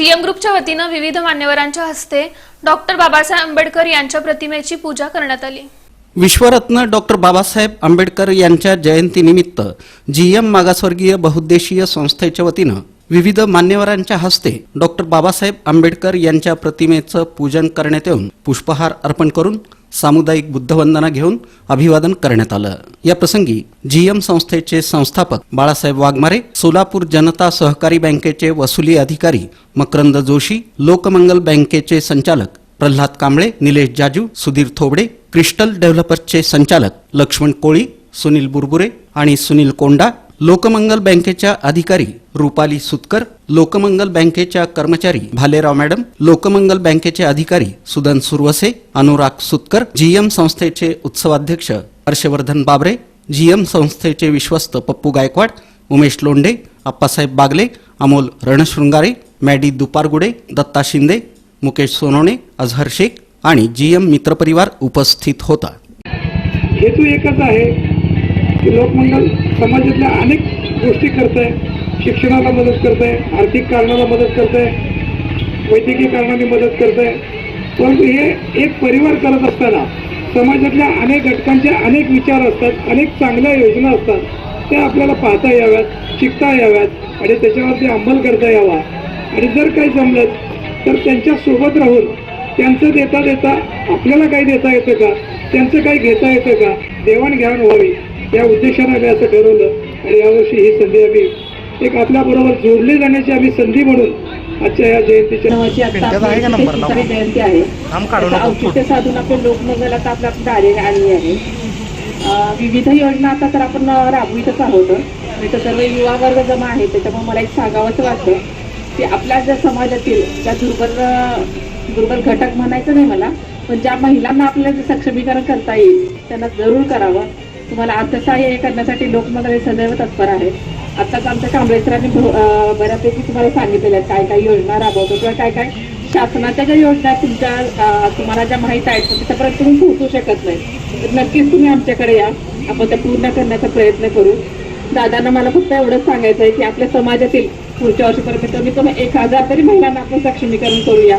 GM ग्रुपच्या वतीनं विविध मान्यवरांच्या हस्ते डॉक्टर बाबासाहेब आंबेडकर यांच्या प्रतिमेची पूजा करण्यात आली. विश्वरत्न डॉक्टर बाबासाहेब आंबेडकर यांच्या जयंतीनिमित्त जीएम मागासवर्गीय बहुद्देशीय संस्थेच्या वतीनं विविध मान्यवरांच्या हस्ते डॉक्टर बाबासाहेब आंबेडकर यांच्या प्रतिमेचं पूजन करण्यात येऊन पुष्पहार अर्पण करून सामुदायिक बुद्धवंदना घेऊन अभिवादन करण्यात आलं. या प्रसंगी जीएम संस्थेचे संस्थापक बाळासाहेब वाघमारे सोलापूर जनता सहकारी बँकेचे वसुली अधिकारी मकरंद जोशी लोकमंगल बँकेचे संचालक प्रल्हाद कांबळे निलेश जाजू सुधीर थोबडे क्रिस्टल डेव्हलपर्सचे संचालक लक्ष्मण कोळी सुनील बुरबुरे आणि सुनील कोंडा लोकमंगल बँकेच्या अधिकारी रुपाली सुतकर लोकमंगल बँकेच्या कर्मचारी भालेराव मॅडम लोकमंगल बँकेचे अधिकारी सुदन सुरवसे अनुराग सुतकर जीएम संस्थेचे उत्सवाध्यक्ष हर्षवर्धन बाबरे जीएम संस्थेचे विश्वस्त पप्पू गायकवाड उमेश लोंढे आप्पासाहेब बागले अमोल रणशृंगारे मॅडी दुपारगुडे दत्ता शिंदे मुकेश सोनवणे अझहर शेख आणि जीएम मित्रपरिवार उपस्थित होता. हेतू एकच आहे की लोकमंगल समाजातल्या अनेक गोष्टी करत आहे शिक्षणाला मदत करत आहे आर्थिक कारणाला मदत करत आहे वैद्यकीय कारणाने मदत करत आहे परंतु हे एक परिवार करत असताना समाजातल्या अनेक घटकांचे अनेक विचार असतात अनेक चांगल्या योजना असतात. त्या आपल्याला पाहता याव्यात शिकता याव्यात आणि त्याच्यावरती अंमल करता यावा. आणि जर काही जमलं तर त्यांच्यासोबत राहून त्यांचं देता देता आपल्याला काही देता येतं का? त्यांचं काही घेता येतं का? देवाणघेवाण व्हावी. या उद्देशाने आम्ही असं ठरवलं. आणि यावर्षी ही संधी आम्ही एक आपल्याबरोबर जोडले जाण्याची आम्ही संधी म्हणून आजच्या या जयंतीच्या आहे जयंती. औचित्य साधून आपण लोकमंगल आता आपल्या कार्य आली आहे. विविध योजना आता तर आपण राबवितच आहोत. इथं सर्व युवा वर्ग जमा आहे. त्याच्यामुळे मला एक सांगावंसं वाटतं की आपल्या ज्या समाजातील ज्या दुर्बल दुर्बल घटक म्हणायचं नाही मला पण ज्या महिलांना आपल्याला जे सक्षमीकरण करता येईल त्यांना जरूर करावं. तुम्हाला अर्थसहाय्य हे करण्यासाठी लोकमत सदैव तत्पर आहे आत्ताच आमच्या कांबळेसरांनी बऱ्यापैकी तुम्हाला सांगितलेल्या आहेत काय काय योजना राबवतो किंवा काय काय. शासनाच्या ज्या योजना तुमच्या तुम्हाला ज्या माहीत आहेत त्याच्यापर्यंत तुम्ही पोहोचू शकत नाही. तर नक्कीच तुम्ही आमच्याकडे या. आपण त्या पूर्ण करण्याचा प्रयत्न करू. दादांना मला फक्त एवढंच सांगायचं आहे की आपल्या समाजातील पुढच्या वर्षीपर्यंत कमीत कमी एक हजार तरी महिलांना आपण सक्षमीकरण करूया.